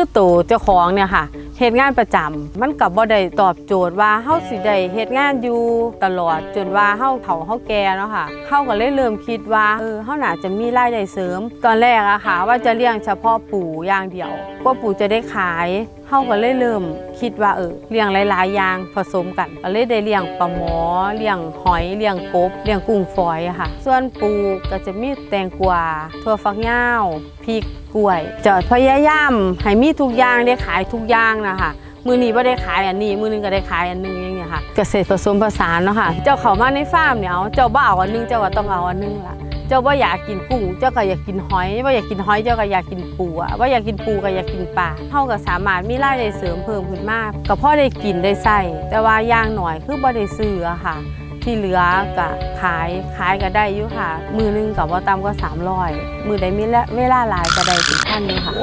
คือตัวเจ้าของเนี่ยค่ะเหตุงานประจำมันกับบ่ได้ตอบโจทย์ว่าเฮาสิได้เหตุงานอยู่ตลอดจนว่าเฮาเฒ่าเฮาแก่เนาะค่ะเฮาก็เลยเริ่มคิดว่าเออเฮาน่าจะมีรายได้เสริม ตอนแรกอะค่ะ ว่าจะเลี้ยงเฉพาะปู่อย่างเดียว ก็ปู่จะได้ขาย เฮาก็เลยเริ่มคิดว่าเออเลี้ยงหลายๆอย่างผสมกันก็เลยได้เลี้ยงปลาหมอเลี้ยงหอยเลี้ยงกบเลี้ยงกุ้งฝอยอะค่ะ ส่วนปูก็จะมีแตงกวาถั่วฝักยาวพริกกล้วยจะพยายามให้มีทุกอย่างได้ขายทุกอย่างนะคะมือนี้ไ่ได้ขายอันนี้ มือนึงก็ได้ขายอันนึงอย่างเงี้ยค่ะ เกษตรผสมผสานเนาะค่ะ เจ้าเขามาในฟาร์มเนี่ยเจ้าบ่เอาอันนึงเจ้าก็ต้องเอาอันนึงล่ะ เจ้าว่าอยากกินกุ้ง เจ้าก็อยากกินหอยว่าอยากกินหอยเจ้าก็อยากกินปูอะว่าอยากกินปูก็อยากกินปลาเท่ากับสามารถมีรายได้เสริมเพิ่มขึ้นมากกับพ่อได้กินได้ใส่แต่ว่าย่างหน่อยคือบ่ได้ซื้ออะค่ะ ที่เหลือก็ขายขายก็ได้อยู่ค่ะ มือหนึงกับว่าตามก็300มือใดมีเวลาหลายก็ได้ถึงพันหนึงค่ะ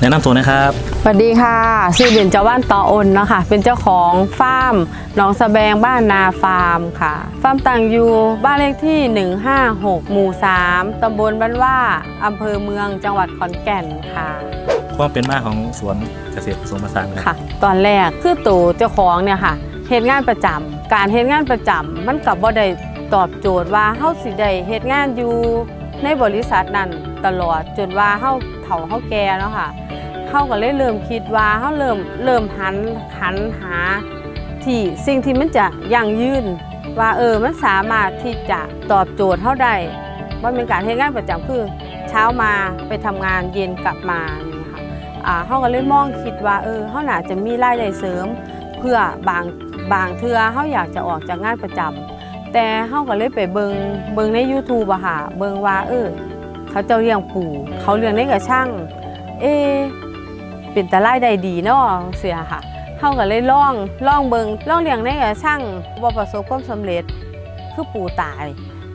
แนะนำตัวนะครับสวัสดีค่ะชื่อเบญจว่านต่ออนเนาะค่ะ เป็นเจ้าของฟาร์มหนองสะแบงบ้านนาฟาร์มค่ะ ฟาร์มตั้งอยู่บ้านเลขที่ 156 หมู่ 3 ตำบลบ้านว่าอำเภอเมืองจังหวัดขอนแก่นค่ะ ความเป็นมาของสวนเกษตรผสมผสานครับค่ะ ตอนแรกคือตัวเจ้าของเนี่ยค่ะเฮ็ดงานประจำการเฮ็ดงานประจำมันกับบ่ได้ตอบโจทย์ว่าเฮาสิได้เฮ็ดงานอยู่ในบริษัทนั้นตลอดจนว่าเฮา เฒ่าเฮาแก่เนาะค่ะเฮาก็เลยเริ่มคิดว่าเฮาเริ่มเริ่มหันหันหาที่สิ่งที่มันจะยั่งยืนว่าเออมันสามารถที่จะตอบโจทย์เฮาได้ว่าเป็นการเฮ็ดงานประจำคือเช้ามาไปทำงานเย็นกลับมาอย่างเงี้ยค่ะอ่าเขาก็เลยมองคิดว่าเออเขาน่าจะมีรายได้เสริม เพื่อบางบางเทือเขาอยากจะออกจากงานประจำแต่เขาก็เลยไปเบิงเบิงใน YouTube อะค่ะเบิงว่าเออ เขาเจ้าเลี้ยงปูเขาเลี้ยงในกระช่าง เอะเป็นต่รายได้ดีเนาะเสียค่ะเขาก็เลยลองลองเบิงลองเลี้ยงในกระช่างว่าประสบความสำเร็จคือปูตาย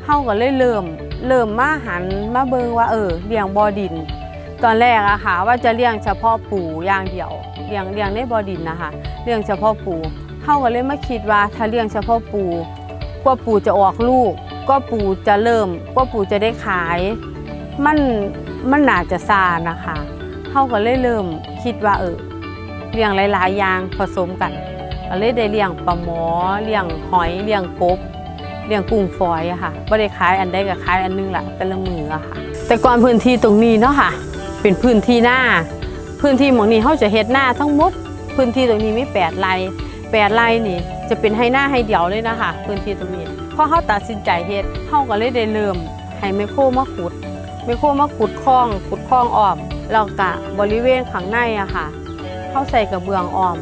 เขาก็เลยเริ่มเริ่มมาหันมาเบิงว่าเออเลี้ยงบอดิน ตอนแรกอะค่ะว่าจะเลี้ยงเฉพาะปูอย่างเดียวเลี้ยงเลี้ยงในบ่อดินนะคะเลี้ยงเฉพาะปูเฮาก็เลยมาคิดว่าถ้าเลี้ยงเฉพาะปูกว่าปูจะออกลูกก็ปูจะเริ่มก็ปูจะได้ขาย มันมันน่าจะซานะคะเฮาก็เลยเริ่มคิดว่าเออเลี้ยงหลายๆอย่างผสมกันก็เลยได้เลี้ยงปลาหมอเลี้ยงหอยเลี้ยงกบเลี้ยงกุ้งฝอยอะค่ะไม่ได้ขายอันใดก็ขายอันหนึงละแต่ละมืออะค่ะ แต่ก่อนพื้นที่ตรงนี้เนาะค่ะ เป็นพื้นที่หน้า พื้นที่หมองนี้เขาจะเฮ็ดหน้าทั้งหมดพื้นที่ตรงนี้มีแปดไร่แปดไร่นี่ จะเป็นให้หน้าให้เดียวเลยนะคะพื้นที่ตรงนี้พอเขาตัดสินใจเฮ็ดเขาก็เลยได้เริ่มให้แมคโครมาขุด แมคโครมาขุดคลองขุดคลองอ้อมแล้วก็บริเวณข้างในอะค่ะเขาใส่กระเบื้องอ้อม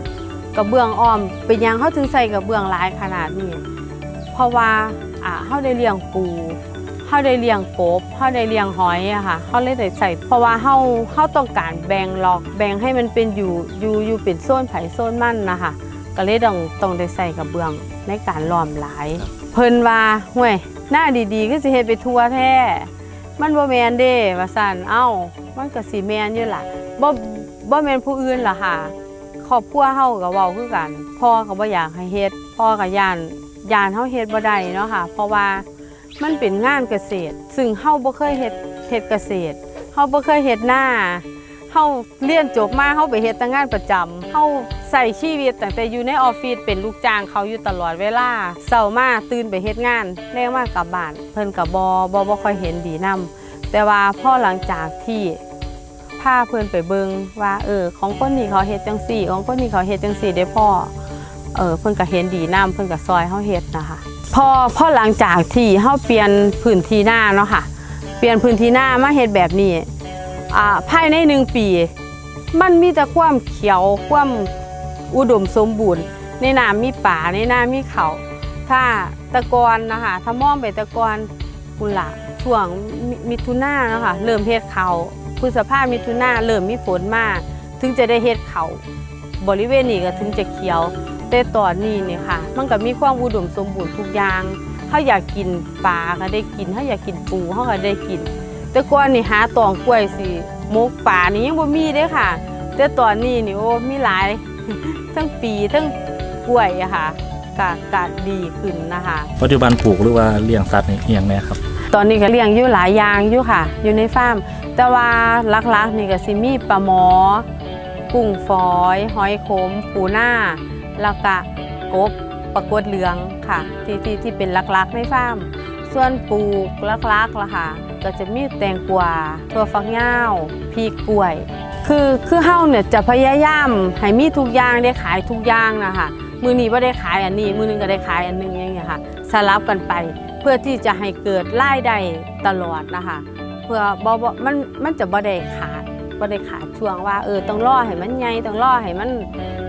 กระเบื้องอ้อม เป็นหยังเขาถึงใส่กระเบื้องหลายขนาดนี้เพราะว่าอ่าเขาได้เลี้ยงปูเขาได้เลี้ยงกบเขาได้เลี้ยงหอยอะค่ะเขาเลยได้ใส่ เพราะว่าเขาเขาต้องการแบ่งล็อกแบ่งให้มันเป็นอยู่อยู่อยู่เป็นโซนไผ่โซนมั่นนะคะก็เลยต้องต้องได้ใส่กับเบื้องในการล้อมหลาย เพิ่นว่าห่วยหน้าดีๆ ก็สิเฮ็ดไปทั่วแท้ มันบ่แมนเด้ว่าซั่นเอ้า มันก็สิแมนอยู่ล่ะบ่บ่แมนผู้อื่นล่ะค่ะครอบครัวเฮาก็เว้าคือกันพ่อก็บ่อยากให้เฮ็ดพ่อก็ย่านย่านเฮาเฮ็ดบ่ได้เนาะค่ะ เพราะว่ามันเป็นงานเกษตร ซึ่งเฮาบ่เคยเฮ็ดเฮ็ดเกษตรเฮาบ่เคยเฮ็ดหน้าเฮาเรียนจบมาเฮาไปเฮ็ดแต่งานประจำเฮา ใส่ชีวิตตั้งแต่อยู่ในออฟฟิศเป็นลูกจ้างเขาอยู่ตลอดเวลาเช้ามาตื่นไปเฮ็ดงานแรงมากกลับบ้าน เพิ่นก็บ่บ่บ่ค่อยเห็นดีนํแต่ว่าพ่อหลังจากที่พาเพิ่นไปเบิงว่าเออของคนนี้เขาเฮ็ดจังซี่ ของคนนี้เขาเฮ็ดจังซี่ได้พ่อเออเพิ่นก็เห็นดีนํเพิ่นก็ซอยเฮาเฮ็ดนะคะพอพอหลังจากที่เฮาเปลี่ยนพื้นที่หน้าเนาะค่ะเปลี่ยนพื้นที่หน้ามาเฮ็ดแบบนี้อ่าภายในหนึ่งปี มันมีแต่ความเขียวความ อุดมสมบูรณ์ ในน้ำมีป่าในน้ำมีเขาถ้าตะกอนนะคะถ้ามองไปตะกอนกุหลาบช่วงมิถุนาเนาะคะเริ่มเฮ็ดเขาพฤษภามิถุนาเริ่มมีฝนมากถึงจะได้เฮ็ดเขาบริเวณนี้ก็ถึงจะเขียว แต่ตอนนี้เนี่ยค่ะ มันก็มีความอุดมสมบูรณ์ทุกอย่างถ้าอยากกินปลาก็ได้กินถ้าอยากกินปูเขาก็ได้กิน แต่ก่อนนี่หาตองกล้วยสิมกป่านี่ยังบ่มีเด้ค่ะ แต่ตอนนี้นี่โอ้มีหลาย ทั้งปีทั้งกล้วยอะค่ะกะกะดีขึ้นนะคะ ปัจจุบันปลูกหรือว่าเลี้ยงสัตว์นี่เอียงแน่ครับ ตอนนี้ก็เลี้ยงอยู่หลายอย่างอยู่ค่ะ อยู่ในฟาร์มแต่ว่าหลักๆนี่ก็สิมีปลาหมอ กุ้งฝอย หอยขม ปูหน้า แล้วก็กบปลากวดเหลืองค่ะ ที่ที่ที่เป็นหลักๆในฟาร์มส่วนปลูกหลักๆล่ะค่ะ ก็จะมีแตงกวาถั่วฝักยาวพริกกล้วย คือคือเฮาเนี่ยจะพยายามให้มีทุกอย่างได้ขายทุกอย่างนะคะมือนี้ว่าได้ขายอันนี้ มือนึงก็ได้ขายอันนึงอย่างเงี้ยค่ะสลับกันไปเพื่อที่จะให้เกิดรายได้ตลอดนะคะเพื่อบ่บ่มันมันจะบ่ได้ขาดบ่ได้ขาดช่วงว่าเออต้องรอให้มันใหญ่ต้องรอให้มัน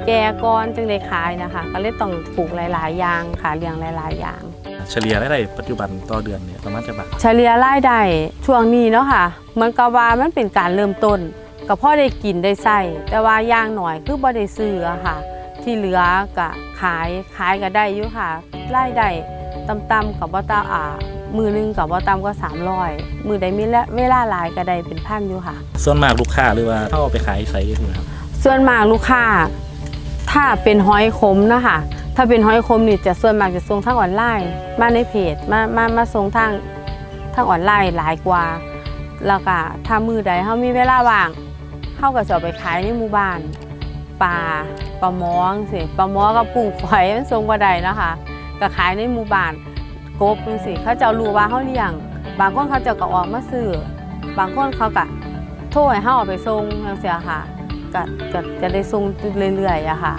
แก่ก่อนจึงได้ขายนะคะ ก็เลยต้องปลูกหลาย ๆ อย่างค่ะเลี้ยงหลาย ๆ อย่างเฉลี่ยรายได้ปัจจุบันต่อเดือนเนี่ยประมาณจะบาทเฉลี่ยรายได้ช่วงนี้เนาะค่ะเหมันก็ว่ามันเป็นการเริ่มต้น ก็พอได้กินได้ใส่แต่ว่าอย่างหน่อยคือบ่ได้ซื้ออะค่ะ ที่เหลือก็ขายขายก็ได้อยู่ค่ะรายได้ต่ำๆกับบ่ตาอ่ามือหนึงกับบ่ต่ำก็300มือใดมีและเวลาหลายก็ได้เป็นพันอยู่ค่ะ ส่วนมากลูกค้าหรือว่าเข้าเอาไปขายใส่ที่ครับส่วนมากลูกค้าถ้าเป็นหอยขมนะคะถ้าเป็นหอยขมนี่จะส่วนมากจะส่งทางออนไลน์มาในเพจมามามาส่งทางทางออนไลน์หลายกว่า แล้วก็ถ้ามือใดเขามีเวลาว่าง เขาก็จะเอาไปขายในหมู่บ้านปลาปลาหมองสิปลาหมอกับกุ้งฝอยมันส่งบ่ได้นะคะก็ขายในหมู่บ้านกบจังสิเขาจะรู้ว่าเขาเลี้ยง บางคนเขาจะก็ออกมาซื้อบางคนเขาก็โทรให้เขาเอาไปส่งจังซี่ค่ะก็ก็จะได้ส่งเรื่อยๆอะค่ะ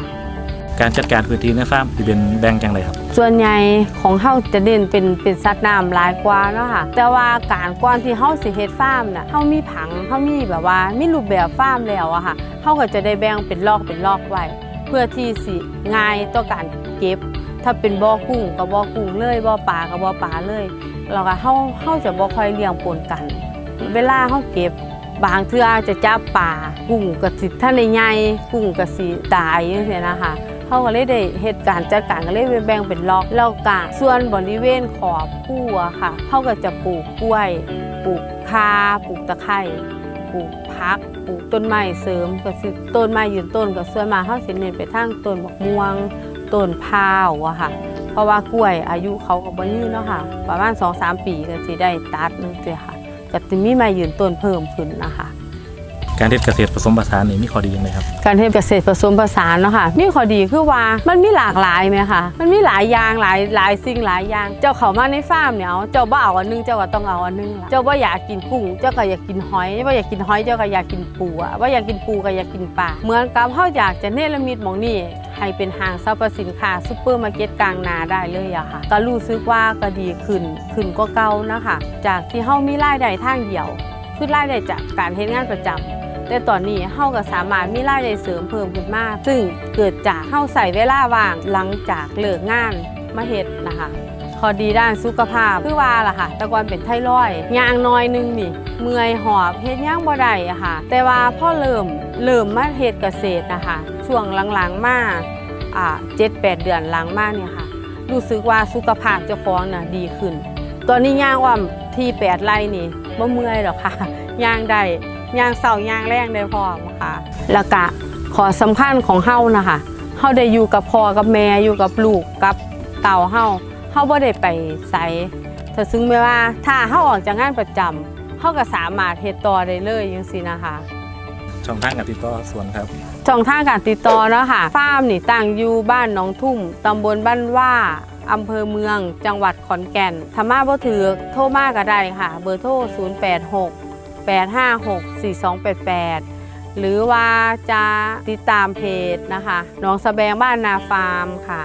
การจัดการพื้นที่ในฟาร์มที่เป็นแบ่งจังไรครับ ส่วนใหญ่ของเฮาจะเด่นเป็นเป็นสัตว์น้ำหลายกว่าเนาะค่ะแต่ว่าการก่อนที่เฮาสิเฮ็ดฟาร์มน่ะเฮามีผังเฮามีแบบว่ามีรูปแบบฟาร์มแล้วอะค่ะเฮาก็จะได้แบ่งเป็นลอกเป็นลอกไว้เพื่อที่สิง่ายต่อการเก็บ ถ้าเป็นบ่อกุ้งก็บ่อกุ้งเลยบ่อปลาก็บ่อปลาเลยแล้วก็เฮาเฮาจะบ่ค่อยเลี้ยงปนกัน เวลาเฮาเก็บบางเทื่อจะจับปลากุ้งก็สิท่านได้ใหญ่กุ้งก็สิตายจังซี่นะคะ เขาก็เลยได้เหตุการณ์จัดการก็เลยแบ่งเป็นล็อกแล้วก็ส่วนบริเวณขอบผู้อะค่ะเขาก็จะปลูกกล้วยปลูกคาปลูกตะไคร้ปลูกพักปลูกต้นไม้เสริมก็สิต้นไม้ยืนต้นก็ส่วนมาเขาสิเน้นไปทางต้นมะม่วงต้นพร้าวอะค่ะ เพราะว่ากล้วยอายุเขาก็บ่ยืนเนาะค่ะ ประมาณ2-3ปีก็สิได้ตัดนึงเสียค่ะก็จะมีไม้ยืนต้นเพิ่มขึ้นนะคะ การเฮ็ดเกษตรผสมผสานนี่มีข้อดียังไงครับ การเฮ็ดเกษตรผสมผสานเนาะค่ะมีข้อดีคือว่ามันมีหลากหลายไหมคะมันมีหลายอย่างหลายหลายสิ่งหลายอย่าง เจ้าเขามาในฟาร์มเนี่ยเอาเจ้าบ่เอาอันหนึงเจ้าก็ต้องเอาอันหนึงล่ะเจ้าบ่อยากกินกุ้งเจ้าก็อยากกินหอยบ่อยากกินหอยเจ้าก็อยากกินปูอะบ่อยากกินปูก็อยากกินปลาเหมือนกับเฮาอยากจะเนรมิตหมองนี้ให้เป็นห้างสรรพสินค้าซุปเปอร์มาร์เก็ตกลางนาได้เลยอะค่ะ ก็รู้สึกว่าก็ดีขึ้นขึ้นกว่าเก่านะคะ จากที่เฮามีรายได้ทางเดียวคือรายได้จากการเฮ็ดงานประจำ แต่ตอนนี้เฮาก็สามารถมีรายได้เสริมเพิ่มขึ้นมาซึ่งเกิดจากเฮาใส่เวลาว่างหลังจากเลิกงานมาเฮ็ดนะคะข้อดีด้านสุขภาพคือว่าล่ะค่ะแต่ก่อนเป็นไทรอยย่างน้อยหนึงนี่ เมื่อยหอบเฮ็ดย่างบ่ได้อะค่ะ แต่ว่าพ่อเริ่มเริ่มมาเฮ็ดเกษตรนะคะช่วงหลังๆมาอ่า7-8เดือนหลังมาเนี่ยค่ะ รู้สึกว่าสุขภาพเจ้าของน่ะดีขึ้น ตอนนี้ย่างว่าที่แปดไร่นี่บ่เมื่อยหรอกค่ะย่างได้ ย่างเสาย่างแรงได้พร้อมค่ะแล้วก็ขอสำคัญของเฮานะคะเฮาได้อยู่กับพ่อกับแม่อยู่กับลูกกับเต่าเฮาเฮาบ่ได้ไปไสถ้าซึ่งแม้ว่าถ้าเฮาออกจากงานประจำเฮาก็สามารถเฮ็ดต่อได้เลยจังซี่นะคะช่องทางการติดต่อสวนครับช่องทางการติดต่อเนาะค่ะฟาร์มนี่ตั้งอยู่บ้านหนองทุ่มตำบลบ้านว่าอำเภอเมือง จังหวัดขอนแก่นถ้ามาบ่ถือโทรมาก็ได้ค่ะ เบอร์โทร 086 856 4288 หรือว่าจะติดตามเพจนะคะหน้องสะแบงบ้านนาฟาร์มค่ะ